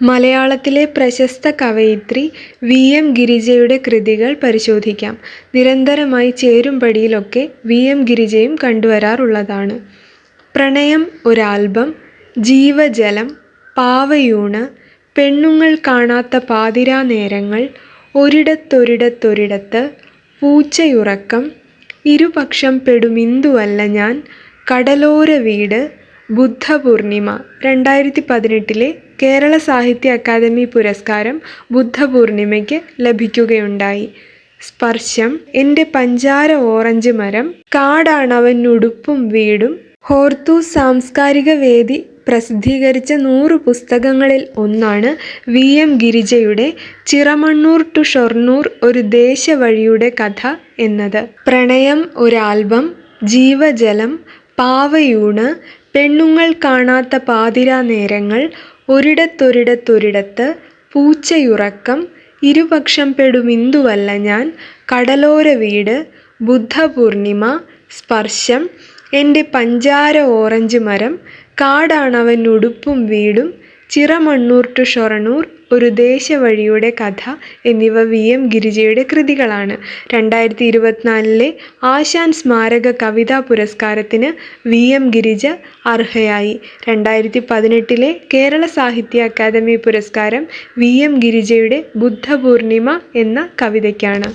മലയാളത്തിലെ പ്രശസ്ത കവയിത്രി V M ഗിരിജയുടെ കൃതികൾ പരിശോധിക്കാം. നിരന്തരമായി ചേരുംപടിയിലൊക്കെ വി എം ഗിരിജയും കണ്ടുവരാറുള്ളതാണ്. പ്രണയം ഒരാൽബം, ജീവജലം, പാവയൂണ്, പെണ്ണുങ്ങൾ കാണാത്ത പാതിരാനേരങ്ങൾ, ഒരിടത്തൊരിടത്തൊരിടത്ത്, പൂച്ചയുറക്കം, ഇരുപക്ഷം പെടുമിന്ദുവല്ല ഞാൻ, കടലോരവീട്, ബുദ്ധപൂർണിമ രണ്ടായിരത്തി പതിനെട്ടിലെ കേരള സാഹിത്യ അക്കാദമി പുരസ്കാരം ബുദ്ധപൂർണിമയ്ക്ക് ലഭിക്കുകയുണ്ടായി. സ്പർശം, എന്റെ പഞ്ചാര ഓറഞ്ച് മരം, കാടാണവനുടുപ്പും വീടും ഹോർത്തു സാംസ്കാരിക വേദി പ്രസിദ്ധീകരിച്ച നൂറ് പുസ്തകങ്ങളിൽ ഒന്നാണ് വി. എം. ഗിരിജയുടെ ചിറമണ്ണൂർ ടു ഷൊർണൂർ ഒരു ദേശവഴിയുടെ കഥ എന്നത്. പ്രണയം ഒരാൽബം, ജീവജലം, പാവയൂണ്, പെണ്ണുങ്ങൾ കാണാത്ത പാതിരാ നേരങ്ങൾ ഒരിടത്തൊരിടത്തൊരിടത്ത്, പൂച്ചയുറക്കം, ഇരുപക്ഷം പെടുമിന്ദുവല്ല ഞാൻ, കടലോര വീട് ബുദ്ധപൂർണിമ, സ്പർശം, എന്റെ പഞ്ചാര ഓറഞ്ച് മരം, കാടാണവൻ ഉടുപ്പും വീടും, ചിറമണ്ണൂർ ടു ഷൊർണൂർ ഒരു ദേശവഴിയുടെ കഥ എന്നിവ വി. എം. ഗിരിജയുടെ കൃതികളാണ്. രണ്ടായിരത്തി ഇരുപത്തിനാലിലെ ആശാൻ സ്മാരക കവിതാ പുരസ്കാരത്തിന് വി. എം. ഗിരിജ അർഹയായി. രണ്ടായിരത്തി പതിനെട്ടിലെ കേരള സാഹിത്യ അക്കാദമി പുരസ്കാരം വി. എം. ഗിരിജയുടെ ബുദ്ധപൂർണിമ എന്ന കവിതയ്ക്കാണ്.